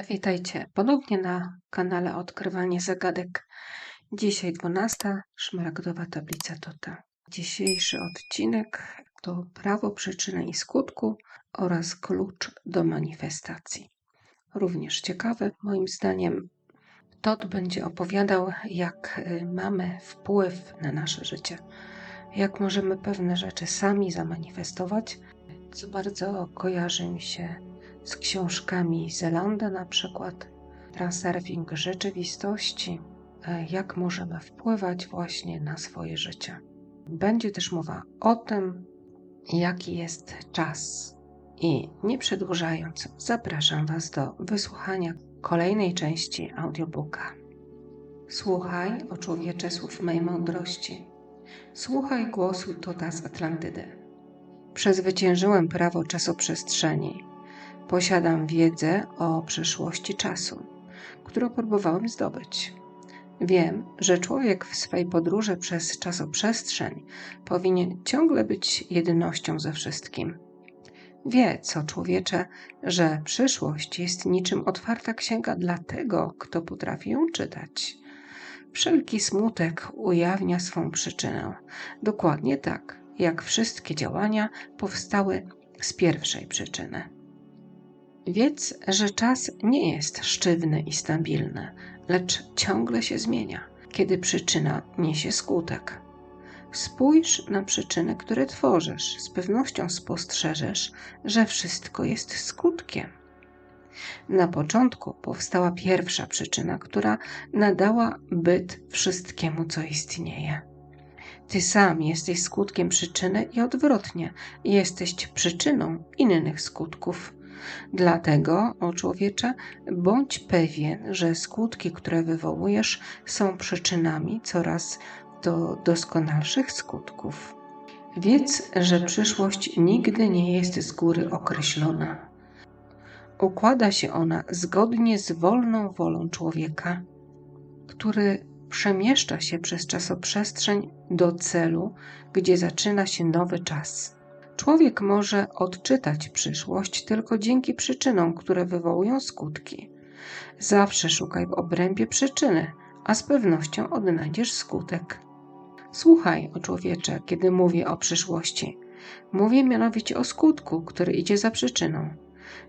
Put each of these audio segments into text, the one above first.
Witajcie ponownie na kanale Odkrywanie Zagadek. Dzisiaj 12. Szmaragdowa tablica Tota. Dzisiejszy odcinek to prawo przyczyny i skutku oraz klucz do manifestacji. Również ciekawy, moim zdaniem, Tot będzie opowiadał, jak y, mamy wpływ na nasze życie, jak możemy pewne rzeczy sami zamanifestować, co bardzo kojarzy mi się z książkami Zelanda na przykład, transurfing rzeczywistości, e, jak możemy wpływać właśnie na swoje życie. Będzie też mowa o tym, jaki jest czas. I nie przedłużając, zapraszam Was do wysłuchania kolejnej części audiobooka. Słuchaj, o człowiecze słów mej mądrości. Słuchaj głosu Tota z Atlantydy. Przezwyciężyłem prawo czasoprzestrzeni Posiadam wiedzę o przeszłości czasu, którą próbowałem zdobyć. Wiem, że człowiek w swej podróży przez czasoprzestrzeń powinien ciągle być jednością ze wszystkim. Wie, co człowiecze, że przyszłość jest niczym otwarta księga dla tego, kto potrafi ją czytać. Wszelki smutek ujawnia swą przyczynę, dokładnie tak, jak wszystkie działania powstały z pierwszej przyczyny. Wiedz, że czas nie jest sztywny i stabilny, lecz ciągle się zmienia, kiedy przyczyna niesie skutek. Spójrz na przyczyny, które tworzysz. Z pewnością spostrzeżesz, że wszystko jest skutkiem. Na początku powstała pierwsza przyczyna, która nadała byt wszystkiemu, co istnieje. Ty sam jesteś skutkiem przyczyny i odwrotnie, jesteś przyczyną innych skutków. Dlatego, o człowiecze, bądź pewien, że skutki, które wywołujesz, są przyczynami coraz do doskonalszych skutków. Wiedz, że przyszłość nigdy nie jest z góry określona. Układa się ona zgodnie z wolną wolą człowieka, który przemieszcza się przez czasoprzestrzeń do celu, gdzie zaczyna się nowy czas. Człowiek może odczytać przyszłość tylko dzięki przyczynom, które wywołują skutki. Zawsze szukaj w obrębie przyczyny, a z pewnością odnajdziesz skutek. Słuchaj, o człowiecze, kiedy mówię o przyszłości. Mówię mianowicie o skutku, który idzie za przyczyną.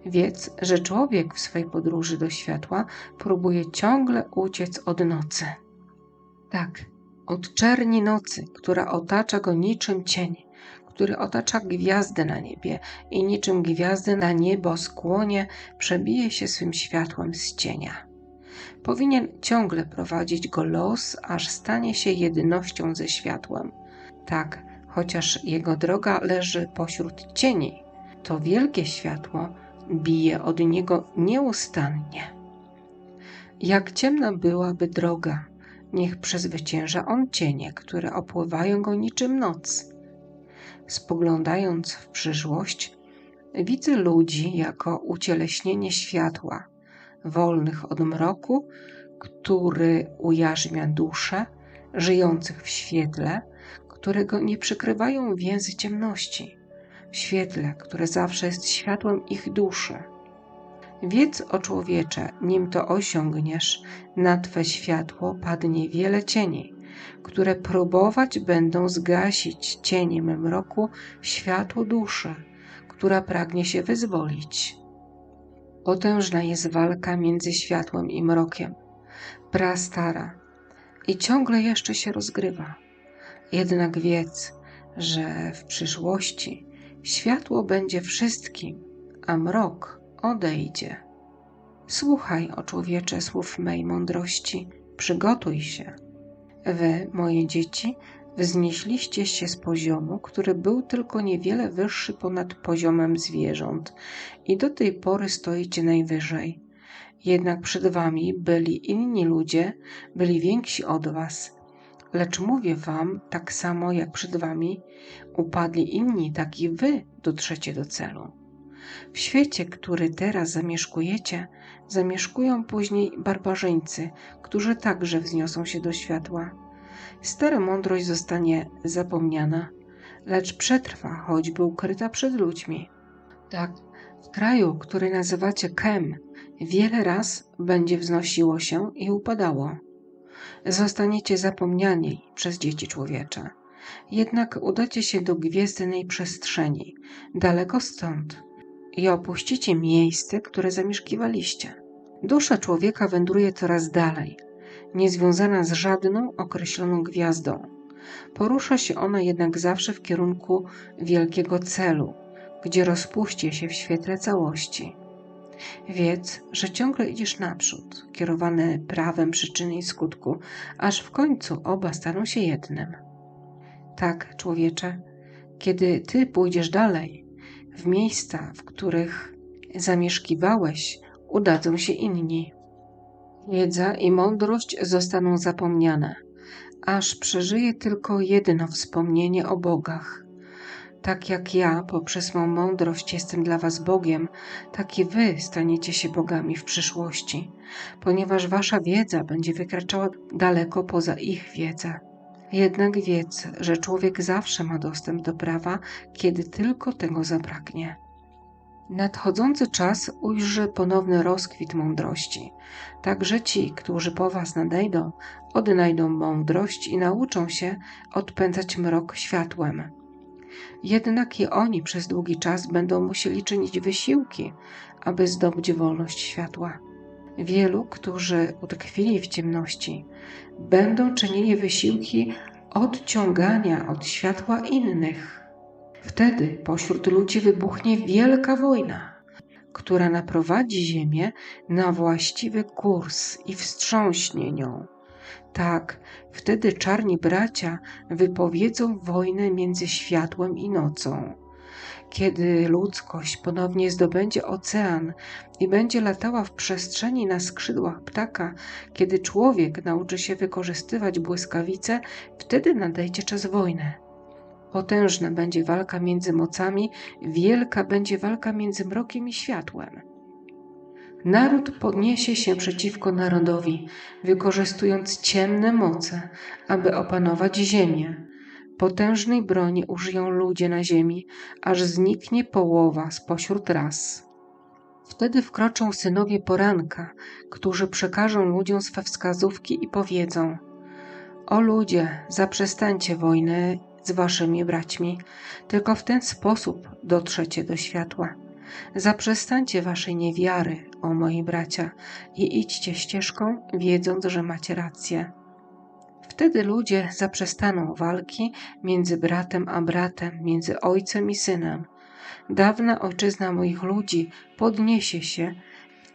Wiedz, że człowiek w swej podróży do światła próbuje ciągle uciec od nocy. Tak, od czerni nocy, która otacza go niczym cień który otacza gwiazdę na niebie i niczym gwiazdy na niebo skłonie przebije się swym światłem z cienia. Powinien ciągle prowadzić go los, aż stanie się jednością ze światłem. Tak, chociaż jego droga leży pośród cieni, to wielkie światło bije od niego nieustannie. Jak ciemna byłaby droga, niech przezwycięża on cienie, które opływają go niczym noc spoglądając w przyszłość, widzę ludzi jako ucieleśnienie światła, wolnych od mroku, który ujarzmia duszę, żyjących w świetle, którego nie przykrywają więzy ciemności, w świetle, które zawsze jest światłem ich duszy. Wiedz o człowiecze, nim to osiągniesz, na Twe światło padnie wiele cieni, które próbować będą zgasić cieniem mroku światło duszy, która pragnie się wyzwolić. Potężna jest walka między światłem i mrokiem, prastara i ciągle jeszcze się rozgrywa. Jednak wiedz, że w przyszłości światło będzie wszystkim, a mrok odejdzie. Słuchaj, o człowiecze, słów mej mądrości, przygotuj się Wy, moje dzieci, wznieśliście się z poziomu, który był tylko niewiele wyższy ponad poziomem zwierząt i do tej pory stoicie najwyżej. Jednak przed wami byli inni ludzie, byli więksi od was. Lecz mówię wam, tak samo jak przed wami upadli inni, tak i wy dotrzecie do celu. W świecie, który teraz zamieszkujecie, zamieszkują później barbarzyńcy, którzy także wzniosą się do światła. Stara mądrość zostanie zapomniana, lecz przetrwa, choćby ukryta przed ludźmi. Tak, w kraju, który nazywacie Kem, wiele raz będzie wznosiło się i upadało. Zostaniecie zapomniani przez dzieci człowiecze. Jednak udacie się do gwiezdnej przestrzeni, daleko stąd, i opuścicie miejsce, które zamieszkiwaliście. Dusza człowieka wędruje coraz dalej, niezwiązana z żadną określoną gwiazdą. Porusza się ona jednak zawsze w kierunku wielkiego celu, gdzie rozpuści się w świetle całości. Wiedz, że ciągle idziesz naprzód, kierowany prawem przyczyny i skutku, aż w końcu oba staną się jednym. Tak, człowiecze, kiedy ty pójdziesz dalej, w miejsca, w których zamieszkiwałeś, udadzą się inni. Wiedza i mądrość zostaną zapomniane, aż przeżyje tylko jedno wspomnienie o bogach. Tak jak ja poprzez mą mądrość jestem dla was Bogiem, tak i wy staniecie się bogami w przyszłości, ponieważ wasza wiedza będzie wykraczała daleko poza ich wiedzę. Jednak wiedz, że człowiek zawsze ma dostęp do prawa, kiedy tylko tego zabraknie. Nadchodzący czas ujrzy ponowny rozkwit mądrości. Także ci, którzy po was nadejdą, odnajdą mądrość i nauczą się odpędzać mrok światłem. Jednak i oni przez długi czas będą musieli czynić wysiłki, aby zdobyć wolność światła. Wielu, którzy utkwili w ciemności, będą czynili wysiłki odciągania od światła innych. Wtedy pośród ludzi wybuchnie wielka wojna, która naprowadzi Ziemię na właściwy kurs i wstrząśnie nią. Tak, wtedy czarni bracia wypowiedzą wojnę między światłem i nocą. Kiedy ludzkość ponownie zdobędzie ocean i będzie latała w przestrzeni na skrzydłach ptaka, kiedy człowiek nauczy się wykorzystywać błyskawice, wtedy nadejdzie czas wojny. Potężna będzie walka między mocami, wielka będzie walka między mrokiem i światłem. Naród podniesie się przeciwko narodowi, wykorzystując ciemne moce, aby opanować ziemię. Potężnej broni użyją ludzie na ziemi, aż zniknie połowa spośród ras. Wtedy wkroczą synowie poranka, którzy przekażą ludziom swe wskazówki i powiedzą: O ludzie, zaprzestańcie wojny z waszymi braćmi, tylko w ten sposób dotrzecie do światła. Zaprzestańcie waszej niewiary, o moi bracia, i idźcie ścieżką, wiedząc, że macie rację. Wtedy ludzie zaprzestaną walki między bratem a bratem, między ojcem i synem. Dawna ojczyzna moich ludzi podniesie się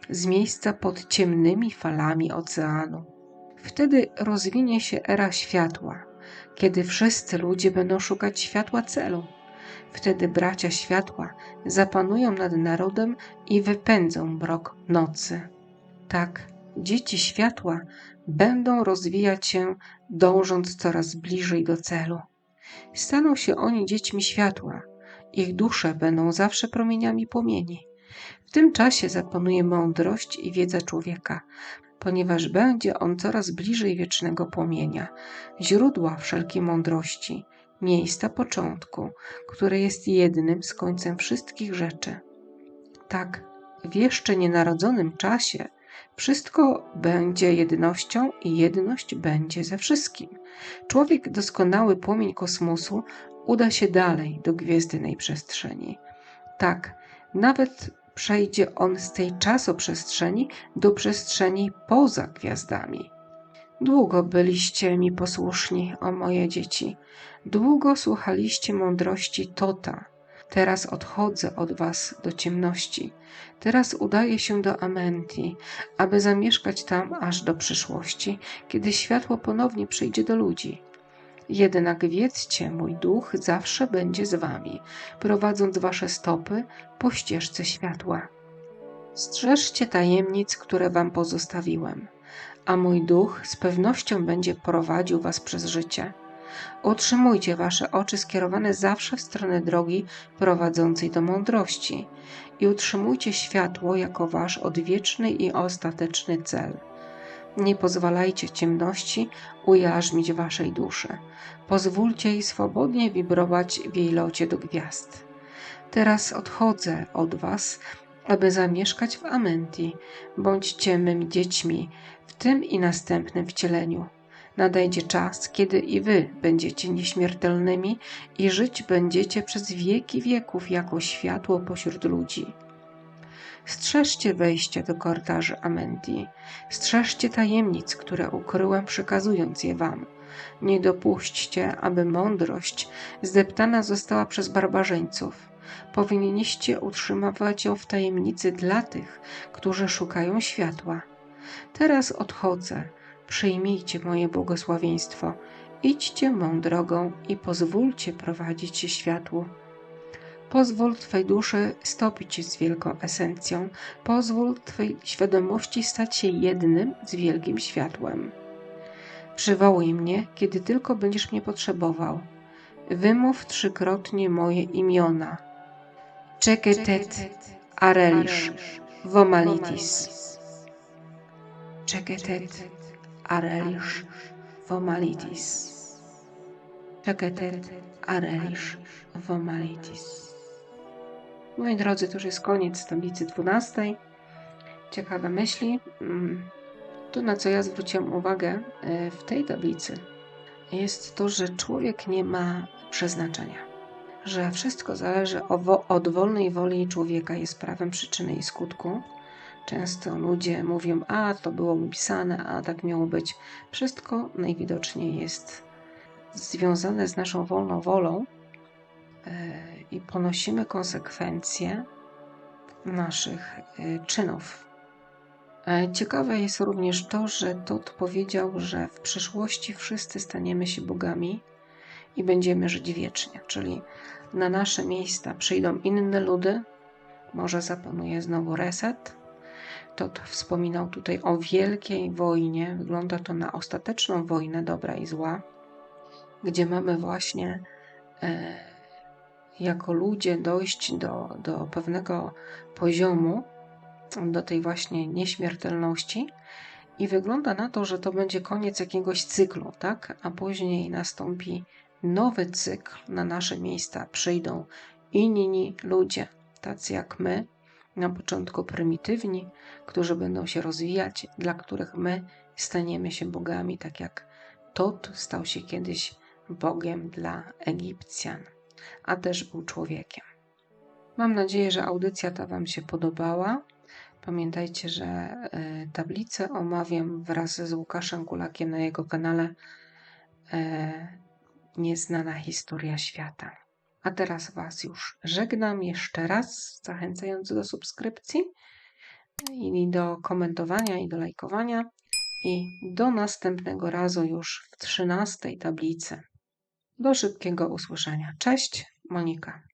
z miejsca pod ciemnymi falami oceanu. Wtedy rozwinie się era światła, kiedy wszyscy ludzie będą szukać światła celu. Wtedy bracia światła zapanują nad narodem i wypędzą mrok nocy. Tak, dzieci światła będą rozwijać się, dążąc coraz bliżej do celu. Staną się oni dziećmi światła, ich dusze będą zawsze promieniami płomieni. W tym czasie zapanuje mądrość i wiedza człowieka, ponieważ będzie on coraz bliżej wiecznego płomienia, źródła wszelkiej mądrości, miejsca początku, które jest jednym z końcem wszystkich rzeczy. Tak, w jeszcze nienarodzonym czasie wszystko będzie jednością i jedność będzie ze wszystkim. Człowiek, doskonały płomień kosmosu, uda się dalej do gwiezdnej przestrzeni. Tak, nawet przejdzie on z tej czasoprzestrzeni do przestrzeni poza gwiazdami. Długo byliście mi posłuszni, o moje dzieci. Długo słuchaliście mądrości Tota. Teraz odchodzę od was do ciemności. Teraz udaję się do Amenti, aby zamieszkać tam aż do przyszłości, kiedy światło ponownie przyjdzie do ludzi. Jednak wiedzcie, mój duch zawsze będzie z wami, prowadząc wasze stopy po ścieżce światła. Strzeżcie tajemnic, które wam pozostawiłem, a mój duch z pewnością będzie prowadził was przez życie. Utrzymujcie wasze oczy skierowane zawsze w stronę drogi prowadzącej do mądrości i utrzymujcie światło jako wasz odwieczny i ostateczny cel. Nie pozwalajcie ciemności ujarzmić waszej duszy. Pozwólcie jej swobodnie wibrować w jej locie do gwiazd. Teraz odchodzę od was, aby zamieszkać w Amenti. Bądźcie mymi dziećmi w tym i następnym wcieleniu. Nadejdzie czas, kiedy i wy będziecie nieśmiertelnymi i żyć będziecie przez wieki wieków jako światło pośród ludzi. Strzeżcie wejścia do korytarzy Amenti. Strzeżcie tajemnic, które ukryłem, przekazując je wam. Nie dopuśćcie, aby mądrość zdeptana została przez barbarzyńców. Powinniście utrzymywać ją w tajemnicy dla tych, którzy szukają światła. Teraz odchodzę. Przyjmijcie moje błogosławieństwo. Idźcie mą drogą i pozwólcie prowadzić się. Pozwól Twej duszy stopić się z wielką esencją. Pozwól Twej świadomości stać się jednym z wielkim światłem. Przywołuj mnie, kiedy tylko będziesz mnie potrzebował. Wymów trzykrotnie moje imiona. Czeketet Arelisz Vomalitis. Czeketet Arelisz Vomalitis. Czeketet Arelisz Vomalitis. Moi drodzy, to już jest koniec tablicy 12. Ciekawe myśli. To, na co ja zwróciłam uwagę e, w tej tablicy, jest to, że człowiek nie ma przeznaczenia. Że wszystko zależy od wolnej woli człowieka, jest prawem przyczyny i skutku. Często ludzie mówią, a to było pisane, a tak miało być. Wszystko najwidoczniej jest związane z naszą wolną wolą i ponosimy konsekwencje naszych e, czynów. E, ciekawe jest również to, że Tot powiedział, że w przyszłości wszyscy staniemy się bogami i będziemy żyć wiecznie, czyli na nasze miejsca przyjdą inne ludy, może zapanuje znowu reset. Tot wspominał tutaj o wielkiej wojnie, wygląda to na ostateczną wojnę dobra i zła, gdzie mamy właśnie e, jako ludzie dojść do, do pewnego poziomu, do tej właśnie nieśmiertelności. I wygląda na to, że to będzie koniec jakiegoś cyklu, tak? A później nastąpi nowy cykl. Na nasze miejsca przyjdą inni ludzie, tacy jak my, na początku prymitywni, którzy będą się rozwijać, dla których my staniemy się bogami, tak jak Tot stał się kiedyś Bogiem dla Egipcjan, a też był człowiekiem. Mam nadzieję, że audycja ta Wam się podobała. Pamiętajcie, że e, tablicę omawiam wraz z Łukaszem Kulakiem na jego kanale e, Nieznana Historia Świata. A teraz Was już żegnam jeszcze raz, zachęcając do subskrypcji i do komentowania i do lajkowania. I do następnego razu już w trzynastej tablicy. Do szybkiego usłyszenia. Cześć, Monika.